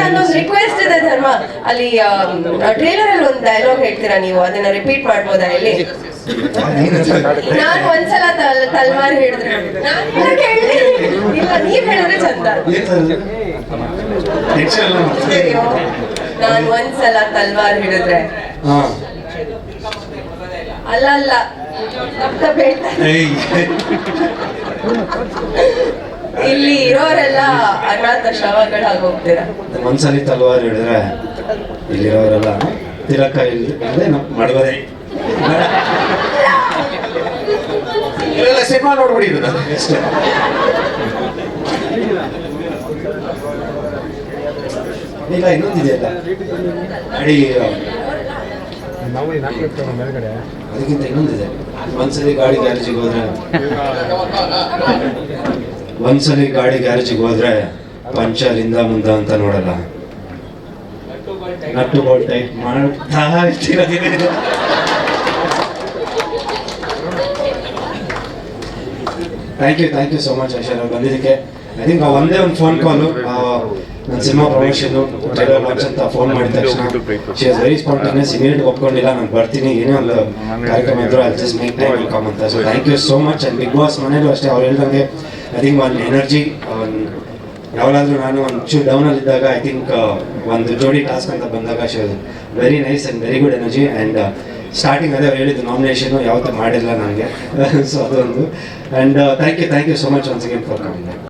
ನನ್ನೊಂದು ರಿಕ್ವೆಸ್ಟ್ ಇದೆ ಧರ್ಮ. ಅಲ್ಲಿ ಟ್ರೇಲರ್ ಅಲ್ಲಿ ಒಂದು ಡೈಲಾಗ್ ಹೇಳ್ತೀರಾ ನೀವು? ಅದನ್ನ ರಿಪೀಟ್ ಮಾಡ್ಬೋದಾ ಇಲ್ಲಿ ನಾನು ಒಂದ್ಸಲ ತಲ್ ತಲ್ವಾರ್ ಹೇಳಿದ್ರೆ. ಇಲ್ಲ ನೀವ್ ಹೇಳಿದ್ರೆ ಚಂದ. ನಾನು ಒಂದ್ಸಲ ತಲ್ವಾರ್ ಹಿಡಿದ್ರೆ ಅಲ್ಲ ಅಲ್ಲ. ತಪ್ಪ ತಪ್ಪ್ ಹೇಳ್ತಾರೆ. ಇಲ್ಲಿ ಇರೋರೆಲ್ಲ ಅನಾಥ ಶವಗಳಾಗಿ ಹೋಗ್ತೀರಾ ಒಂದ್ಸಲಿ ತಲವಾರ್ ಹೇಳಿದ್ರೆ ಇಲ್ಲಿರೋರೆಲ್ಲ ತಿರಕ ಇಲ್ಲಿ ಮಡವರೆ. ಇಲ್ಲೆಲ್ಲ ಸಿನಿಮಾ ನೋಡ್ಬಿಡಿ ಅಷ್ಟೇ. ಇಲ್ಲ ಇನ್ನೊಂದಿದೆಯಲ್ಲ? ಅಡಿ ಅದಕ್ಕಿಂತ ಇನ್ನೊಂದಿದೆ. ಒಂದ್ಸಲಿ ಗಾಡಿ ಗ್ಯಾರೇಜಿಗೆ ಹೋದ್ರೆ ಒಂದ್ಸಲಿ ಗಾಡಿ ಗ್ಯಾರೇಜಿಗೆ ಹೋದ್ರೆ ಪಂಚರ್ ಹಿಂದ ಮುಂದ ಅಂತ ನೋಡಲ್ಲ. ನಟ್ಟು ಬೋಲ್ಟ್ ಟೈಟ್ ಮಾಡ್ತಾ thank you thank you so much Aishwar ಬಂದಿದ್ದಕ್ಕೆ ಐ ಥಿಂಕ್ ಒಂದೇ ಒಂದು ಫೋನ್ ಕಾಲು ನನ್ನ ಸಿನಿಮಾ ಅಂತ ಫೋನ್ ಮಾಡಿದ ವೆರಿ ಒಪ್ಕೊಂಡಿಲ್ಲ, ನಾನು ಬರ್ತೀನಿ, ಏನೇ ಐ ಜಸ್ಟ್ ಅಂತ. So thank you so much and Bigg Boss ಅಷ್ಟೇ, ಅವ್ರು ಹೇಳ್ದಂಗೆ ಐ ಥಿಂಕ್ ಒಂದು ಎನರ್ಜಿ ನಾನು ಒಂದು ಡೌನ್ ಡೌನಲ್ಲಿ ಇದ್ದಾಗ ಐ ಥಿಂಕ್ ಒಂದು ಜೋಡಿ ಟಾಸ್ಕ್ ಅಂತ ಬಂದಾಗ she very nice and very good energy and starting ಅದೇ ಅವ್ರು ಹೇಳಿದ್ದು ನಾಮಿನೇಷನು ಯಾವತ್ತೂ ಮಾಡಿಲ್ಲ ನನಗೆ. ಸೊ ಅದೊಂದು and thank you thank you so much once again for coming